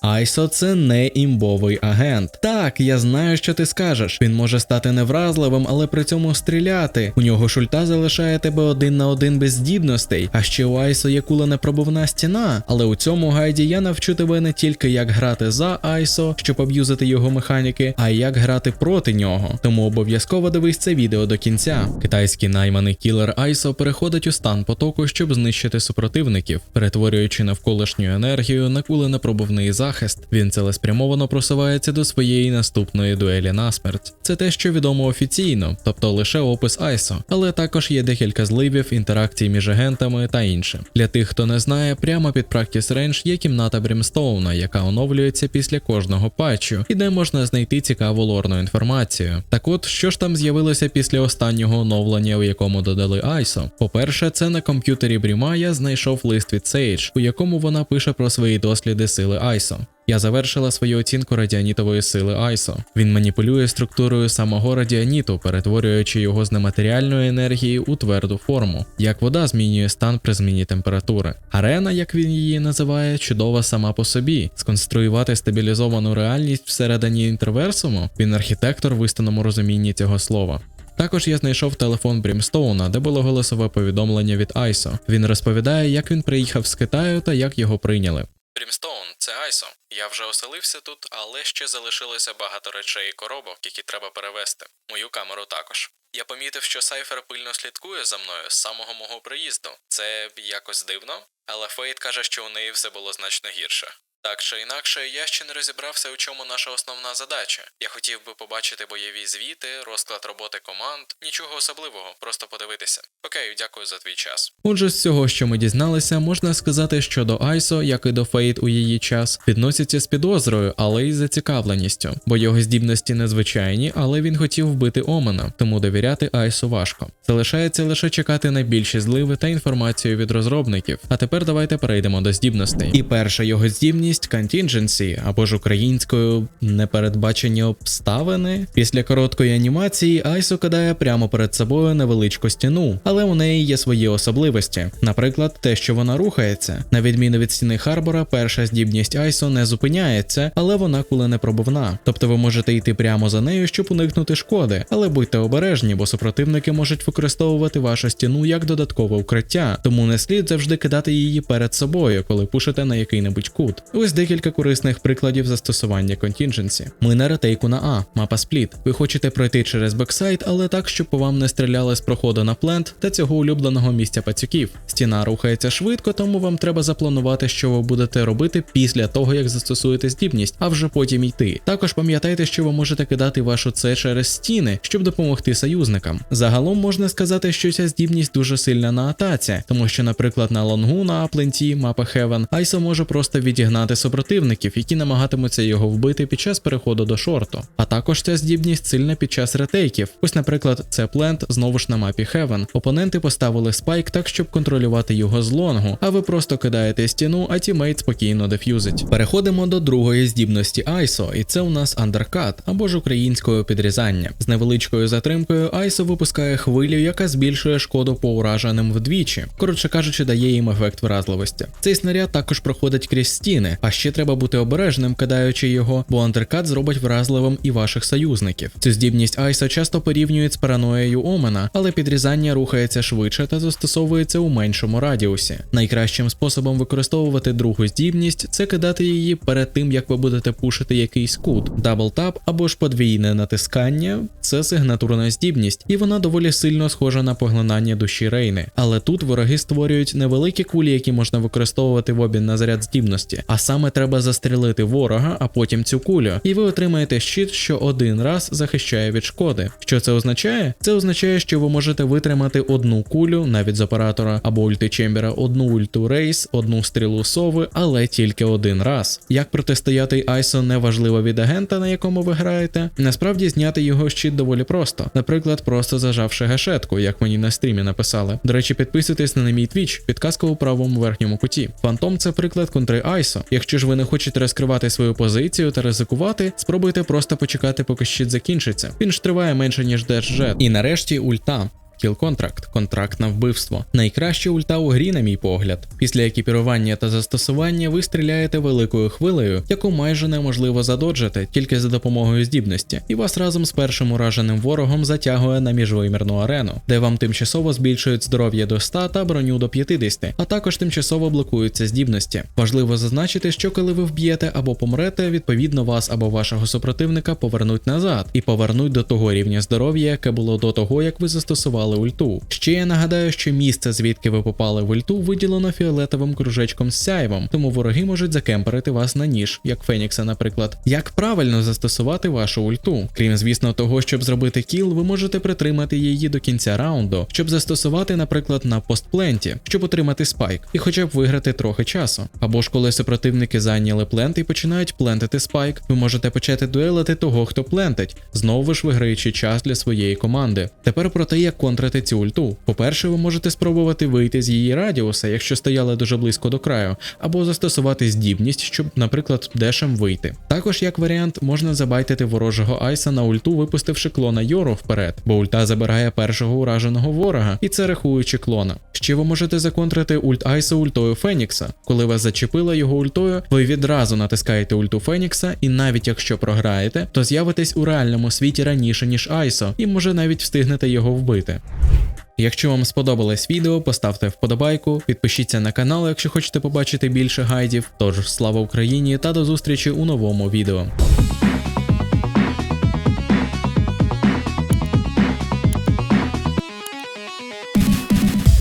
Айсо це не імбовий агент. Так, я знаю, що ти скажеш. Він може стати невразливим, але при цьому стріляти. У нього шульта залишає тебе один на один без здібностей. А ще у Айсо є кула непробивна стіна. Але у цьому гайді я навчу тебе не тільки як грати за Айсо, щоб аб'юзити його механіки, а й як грати проти нього. Тому обов'язково дивись це відео до кінця. Китайський найманий кілер Айсо переходить у стан потоку, щоб знищити супротивників, перетворюючи навколишню енергію на куленепробивний захист. Він цілеспрямовано просувається до своєї наступної дуелі на смерть. Це те, що відомо офіційно, тобто лише опис Айсо, але також є декілька зливів, інтеракцій між агентами та інше. Для тих, хто не знає, прямо під Practice Range є кімната Брімстоуна, яка оновлюється після кожного патчу, і де можна знайти цікаву лорну інформацію. Так от, що ж там з'явилося після останнього оновлення, у якому додали Айсо? По-перше, це на комп'ютері Бріма я знайшов лист від Сейдж, у якому вона пише про свої досліди сили Я завершила свою оцінку радіанітової сили Айсо. Він маніпулює структурою самого радіаніту, перетворюючи його з нематеріальної енергії у тверду форму, як вода змінює стан при зміні температури. Арена, як він її називає, чудова сама по собі. Сконструювати стабілізовану реальність всередині інтерверсуму. Він архітектор в істинному розумінні цього слова. Також я знайшов телефон Брімстоуна, де було голосове повідомлення від Айсо. Він розповідає, як він приїхав з Китаю та як його прийняли. Брімстоун, це Айсо. Я вже оселився тут, але ще залишилося багато речей і коробок, які треба перевезти. Мою камеру також. Я помітив, що Сайфер пильно слідкує за мною з самого мого приїзду. Це якось дивно, але Фейт каже, що у неї все було значно гірше. Так чи інакше, я ще не розібрався, у чому наша основна задача. Я хотів би побачити бойові звіти, розклад роботи команд, нічого особливого, просто подивитися. Окей, дякую за твій час. Отже, з цього, що ми дізналися, можна сказати, що до Айсо, як і до Фейт у її час, відносяться з підозрою, але й зацікавленістю, бо його здібності незвичайні, але він хотів вбити Омена, тому довіряти Айсу важко. Залишається лише чекати на більші зливи та інформацію від розробників. А тепер давайте перейдемо до здібностей. І перша його здібність contingency, або ж українською непередбачені обставини. Після короткої анімації Айсо кидає прямо перед собою невеличку стіну, але у неї є свої особливості. Наприклад, те, що вона рухається. На відміну від стіни Харбора, перша здібність Айсо не зупиняється, але вона куленепробивна. Тобто ви можете йти прямо за нею, щоб уникнути шкоди, але будьте обережні, бо супротивники можуть використовувати вашу стіну як додаткове укриття, тому не слід завжди кидати її перед собою, коли пушите на який-небудь кут. Ось декілька корисних прикладів застосування контінженсі. Ми на ретейку на А, мапа спліт. Ви хочете пройти через бексайт, але так, щоб по вам не стріляли з проходу на плент та цього улюбленого місця пацюків. Стіна рухається швидко, тому вам треба запланувати, що ви будете робити після того, як застосуєте здібність, а вже потім йти. Також пам'ятайте, що ви можете кидати вашу це через стіни, щоб допомогти союзникам. Загалом можна сказати, що ця здібність дуже сильна на атаці, тому що, наприклад, на лонгу на Апленті, мапа Heaven, Айсо може просто відігнати супротивників, які намагатимуться його вбити під час переходу до шорту. А також ця здібність сильна під час ретейків. Ось, наприклад, це плент знову ж на мапі Heaven. Опоненти поставили спайк так, щоб контролювати його з лонгу, а ви просто кидаєте стіну, а тімейт спокійно деф'юзить. Переходимо до другої здібності Айсо, і це у нас андеркат або ж українською підрізання. З невеличкою затримкою Айсо випускає хвилю, яка збільшує шкоду по ураженим вдвічі. Коротше кажучи, дає їм ефект вразливості. Цей снаряд також проходить крізь стіни, а ще треба бути обережним, кидаючи його, бо андеркат зробить вразливим і ваших союзників. Цю здібність Айса часто порівнюють з параноєю Омена, але підрізання рухається швидше та застосовується у меншому радіусі. Найкращим способом використовувати другу здібність це кидати її перед тим, як ви будете пушити якийсь кут. Даблтап або ж подвійне натискання це сигнатурна здібність, і вона доволі сильно схожа на поглинання душі Рейни. Але тут вороги створюють невеликі кулі, які можна використовувати в обмін на заряд здібності. А саме треба застрілити ворога, а потім цю кулю, і ви отримаєте щит, що один раз захищає від шкоди. Що це означає? Це означає, що ви можете витримати одну кулю, навіть з оператора або ультичембера, одну ульту рейс, одну стрілу сови, але тільки один раз. Як протистояти Айсо неважливо від агента, на якому ви граєте. Насправді зняти його щит доволі просто. Наприклад, просто зажавши гашетку, як мені на стрімі написали. До речі, підписуйтесь на мій твіч, підказка у правому верхньому куті. Фантом це приклад контри Айсо. Якщо ж ви не хочете розкривати свою позицію та ризикувати, спробуйте просто почекати, поки щит закінчиться. Він ж триває менше ніж держжет. І нарешті ульта. Kill Contract – контракт на вбивство. Найкраща ульта у грі, на мій погляд. Після екіпірування та застосування ви стріляєте великою хвилею, яку майже неможливо задоджити тільки за допомогою здібності, і вас разом з першим ураженим ворогом затягує на міжвимірну арену, де вам тимчасово збільшують здоров'я до 100 та броню до 50, а також тимчасово блокуються здібності. Важливо зазначити, що коли ви вб'єте або помрете, відповідно вас або вашого супротивника повернуть назад і повернуть до того рівня здоров'я, яке було до того, як ви застосували ульту. Ще я нагадаю, що місце, звідки ви попали в ульту, виділено фіолетовим кружечком з сяйвом, тому вороги можуть закемперити вас на ніж, як Фенікса, наприклад. Як правильно застосувати вашу ульту? Крім звісно того, щоб зробити кіл, ви можете притримати її до кінця раунду, щоб застосувати, наприклад, на постпленті, щоб отримати спайк, і хоча б виграти трохи часу. Або ж коли супротивники зайняли плент і починають плентити спайк, ви можете почати дуелити того, хто плентить, знову ж виграючи час для своєї команди. Тепер про те, як контрити цю ульту. По-перше, ви можете спробувати вийти з її радіуса, якщо стояли дуже близько до краю, або застосувати здібність, щоб, наприклад, дешем вийти. Також, як варіант, можна забайтити ворожого айса на ульту, випустивши клона Йору вперед, бо ульта забирає першого ураженого ворога, і це рахуючи клона. Ще ви можете законтрити ульт Айса ультою Фенікса. Коли вас зачепила його ультою, ви відразу натискаєте ульту Фенікса, і навіть якщо програєте, то з'явитесь у реальному світі раніше, ніж Айсо, і може навіть встигнете його вбити. Якщо вам сподобалось відео, поставте вподобайку, підпишіться на канал, якщо хочете побачити більше гайдів. Тож слава Україні та до зустрічі у новому відео.